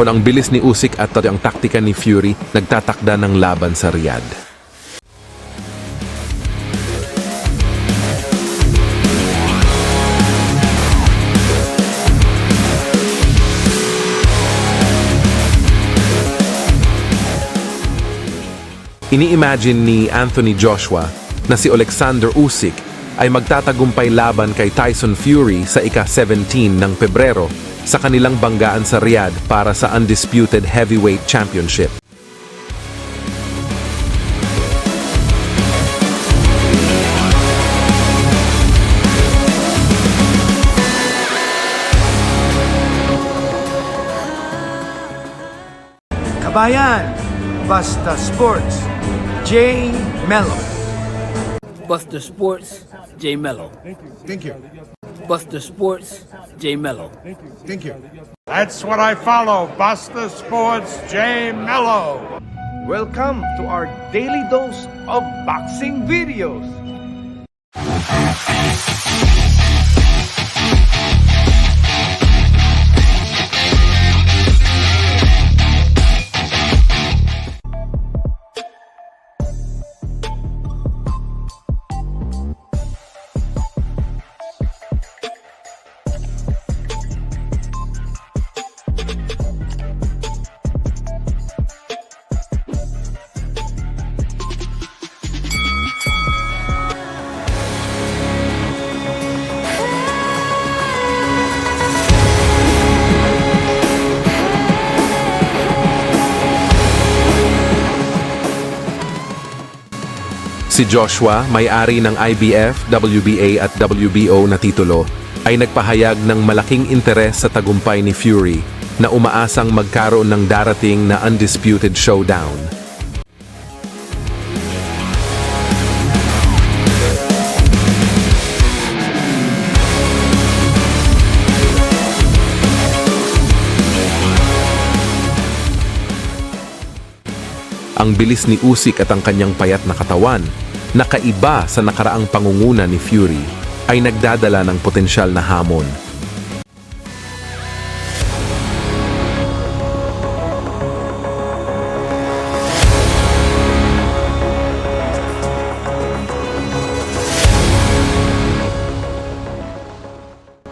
Kung ang bilis ni Usyk at ang taktika ni Fury, nagtatakda ng laban sa Riyadh. Ini-imagine ni Anthony Joshua na si Alexander Usyk ay magtatagumpay laban kay Tyson Fury sa ika-17 ng Pebrero sa kanilang banggaan sa Riyadh para sa Undisputed Heavyweight Championship. Kabayan, Basta Sports, J. Mello. Buster Sports, J Mello. Thank you. Buster Sports, J Mello. Thank you. Thank you. That's what I follow. Buster Sports J Mello. Welcome to our daily dose of boxing videos. Si Joshua, may-ari ng IBF, WBA at WBO na titulo, ay nagpahayag ng malaking interes sa tagumpay ni Fury na umaasang magkaroon ng darating na undisputed showdown. Ang bilis ni Usyk at ang kanyang payat na katawan, nakaiba sa nakaraang pangunguna ni Fury, ay nagdadala ng potensyal na hamon.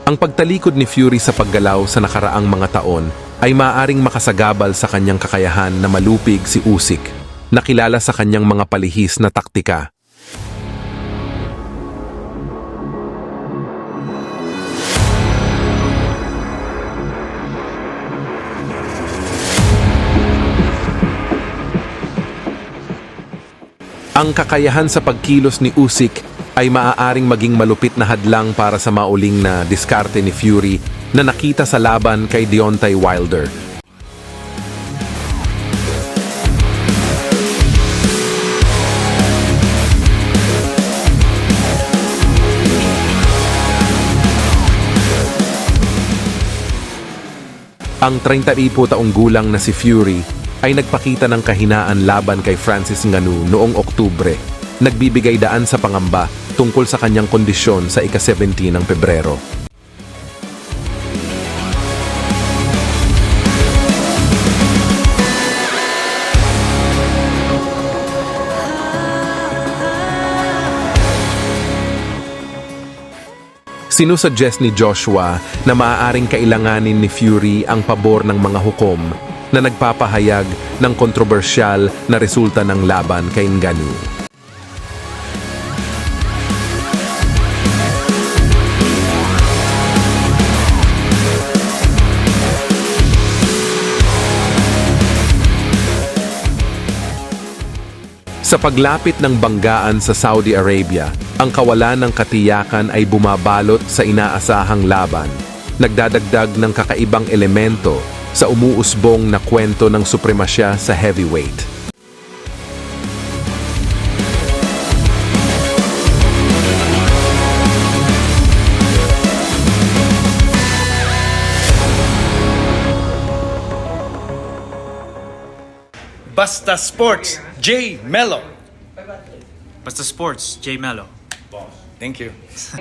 Ang pagtalikod ni Fury sa paggalaw sa nakaraang mga taon ay maaaring makasagabal sa kanyang kakayahan na malupig si Usyk, na kilala sa kanyang mga palihis na taktika. Ang kakayahan sa pagkilos ni Usyk ay maaaring maging malupit na hadlang para sa mauling na diskarte ni Fury na nakita sa laban kay Deontay Wilder. Ang 30 taong gulang na si Fury ay nagpakita ng kahinaan laban kay Francis Ngannou noong Oktubre. Nagbibigay daan sa pangamba tungkol sa kanyang kondisyon sa ika-17 ng Pebrero. Sinusuggest ni Joshua na maaaring kailanganin ni Fury ang pabor ng mga hukom na nagpapahayag ng kontrobersyal na resulta ng laban kay Ngannou. Sa paglapit ng banggaan sa Saudi Arabia, ang kawalan ng katiyakan ay bumabalot sa inaasahang laban, nagdadagdag ng kakaibang elemento sa umuusbong na kwento ng supremasya sa heavyweight. Basta Sports, J Mello. Basta Sports, J Mello. Thank you. Basta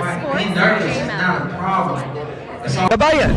Sports J Mello. Kabayan,